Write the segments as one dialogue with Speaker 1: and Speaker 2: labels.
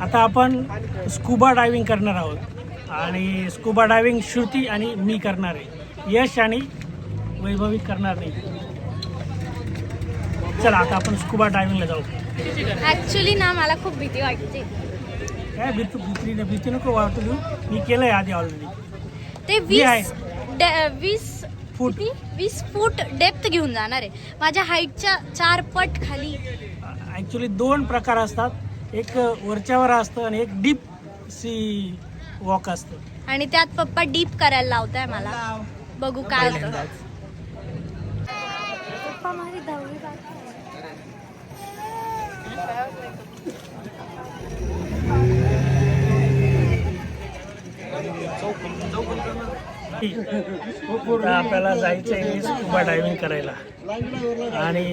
Speaker 1: आता आपण scuba diving करणार आहोत. आणि स्कुबा डायव्हिंग श्रुती आणि मी करणार आहे. यश आणि वैभवी करणार नाही. चला आता आपण स्कुबा डायव्हिंगला जाऊ.
Speaker 2: ऍक्च्युली ना मला खूप भीती वाटते.
Speaker 1: काय भीती भीती भीती नको वाटू मी केलंय आधी ऑलरेडी
Speaker 2: ते. वीस वीस
Speaker 1: फूट.
Speaker 2: वीस फूट डेप्थ घेऊन जाणार आहे. माझ्या हाईटच्या चार पट खाली.
Speaker 1: ॲक्च्युली दोन प्रकार असतात. एक वरच्यावर असतं आणि एक डीप सी वॉक असतं.
Speaker 2: आणि त्यात पप्पा डीप करायला लावताय मला. बघू काय होतं. पप्पा माझी दहावी
Speaker 1: तर आपल्याला जायचं आहे स्कुबा डायव्हिंग करायला. आणि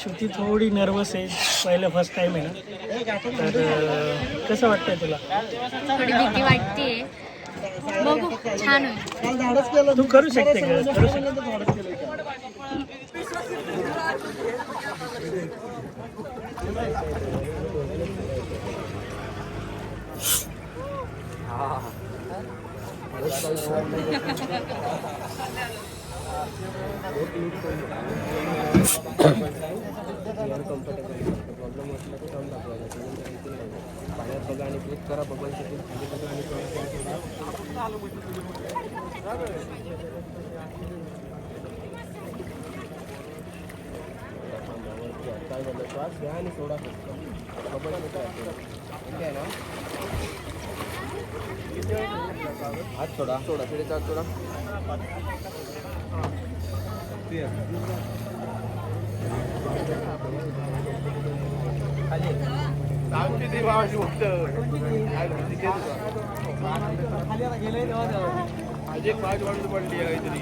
Speaker 1: श्रुती थोडी नर्वस आहे पहिलं फर्स्ट टाइम आहे ना. तर कसं वाटतंय तुला?
Speaker 2: थोडी भीती वाटतेय. बघू छान होईल.
Speaker 1: तू करू शकते का? करू शकते.
Speaker 3: पाण्यात बघा आणि क्लिक करा बघायची क्लिक खाली काय झालं? श्वास घ्या आणि सोडा. बघायला काय आहे ना? हात सोडा. सोडा साडेचार सोडा. किती पाच
Speaker 4: वाढून पडली काहीतरी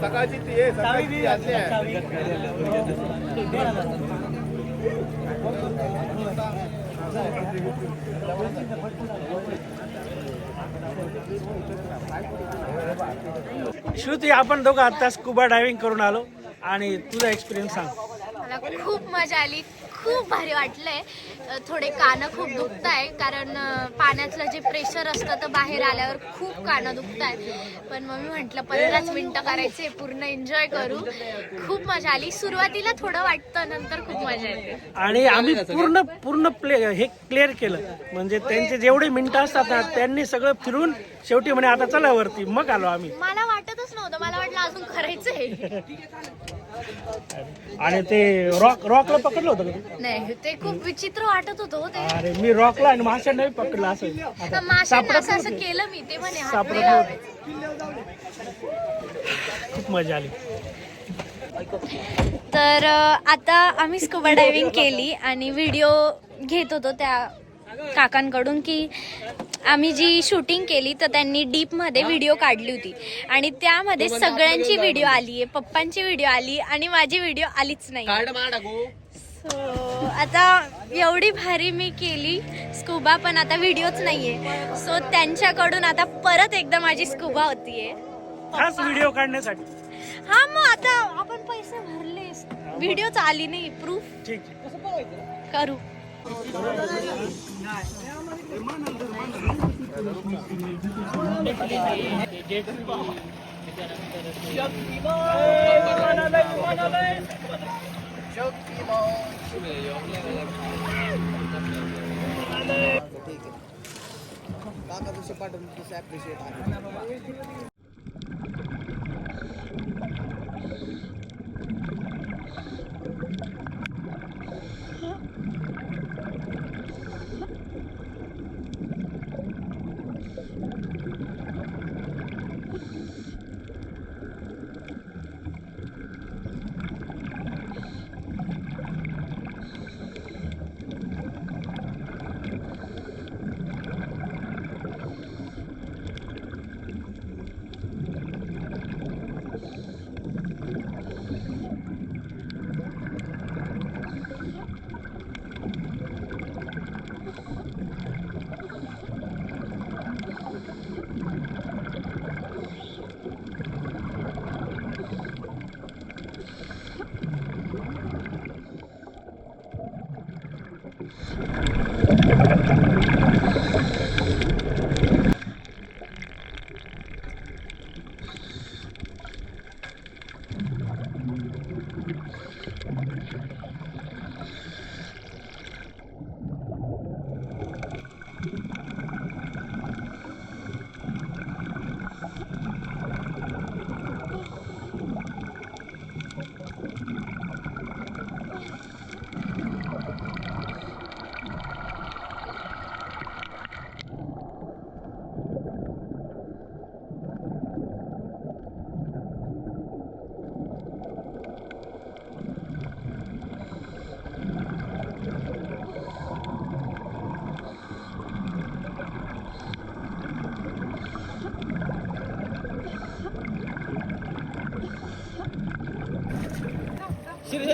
Speaker 4: सकाळची ती आहे सकाळची
Speaker 1: श्रुती आपण दोघं आता स्कुबा डायव्हिंग करून आलो आणि तुझा एक्सपिरियन्स सांग.
Speaker 2: मला खूप मजा आली. खूप भारी वाटलंय. थोडे कानं खूप दुखत आहे कारण पाण्यातलं जे प्रेशर असतं तर बाहेर आल्यावर खूप कानं दुखत आहे पण मग मी म्हटलं पंधराच मिनिटं करायचे पूर्ण एन्जॉय करू. खूप मजा आली. सुरुवातीला थोडं वाटतं नंतर खूप मजा येते.
Speaker 1: आणि आम्ही पूर्ण पूर्ण प्ले हे क्लिअर केलं. म्हणजे त्यांचे जेवढे मिनिटं असतात ना त्यांनी सगळं फिरून शेवटी म्हणे आता चला वरती. मग आलो आम्ही.
Speaker 2: मला वाटतच नव्हतं. मला वाटलं अजून करायचंय.
Speaker 1: आणि ते रॉक रॉकला पकडलं होतं का?
Speaker 2: नाही ते खूप विचित्र वाटत होतं हो ते
Speaker 1: अरे मी रॉकला आणि माशा नाही पकडलं असं तर आता माशांना सापडत असं असं नव्हते.
Speaker 2: केलं मी ते म्हणे हात सापडत नाही नव्हते.
Speaker 1: खूप मजा आली
Speaker 2: तर अ, आता आम्ही स्कुबा डायव्हिंग केली आणि व्हिडिओ घेत होतो त्या काकांकडून की आम्ही जी शूटिंग केली तर त्यांनी डीपमध्ये व्हिडिओ काढली होती. आणि त्यामध्ये सगळ्यांची व्हिडिओ आली आहे. पप्पांची व्हिडिओ आली आणि माझी व्हिडिओ आलीच नाही. सो आता एवढी भारी मी केली स्कुबा पण आता व्हिडिओच नाहीये. सो त्यांच्याकडून आता परत एकदा माझी स्कुबा होतीये. खास व्हिडिओ
Speaker 1: काढण्यासाठी.
Speaker 2: हा मग आता आपण पैसे भरले. व्हिडिओच आली नाही प्रूफ
Speaker 1: ठीक आहे.
Speaker 2: करू.
Speaker 4: काका जसे पाठवून तसे ॲप्रिशिएट आहे もう一回。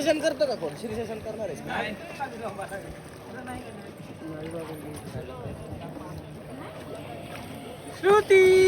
Speaker 3: शीर्षशन करतो का कोण? शीर्षशन करणार आहे.
Speaker 1: श्रुती!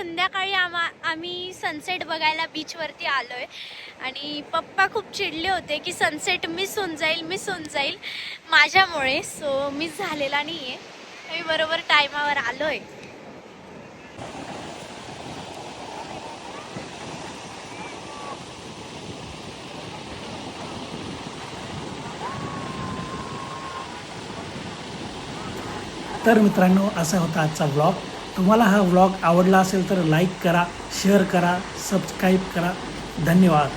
Speaker 2: संध्याकाळी आम्हा आम्ही सनसेट बघायला बीचवरती आलो आहे आणि पप्पा खूप चिडले होते की सनसेट मिस होऊन जाईल मिस होऊन जाईल माझ्यामुळे. सो मिस झालेला नाही आहे मी बरोबर टायमावर आलो आहे
Speaker 1: तर मित्रांनो असा होता आजचा ब्लॉग तुम्हाला हा व्लॉग आवडला असेल तर लाईक करा शेअर करा सबस्क्राईब करा. धन्यवाद.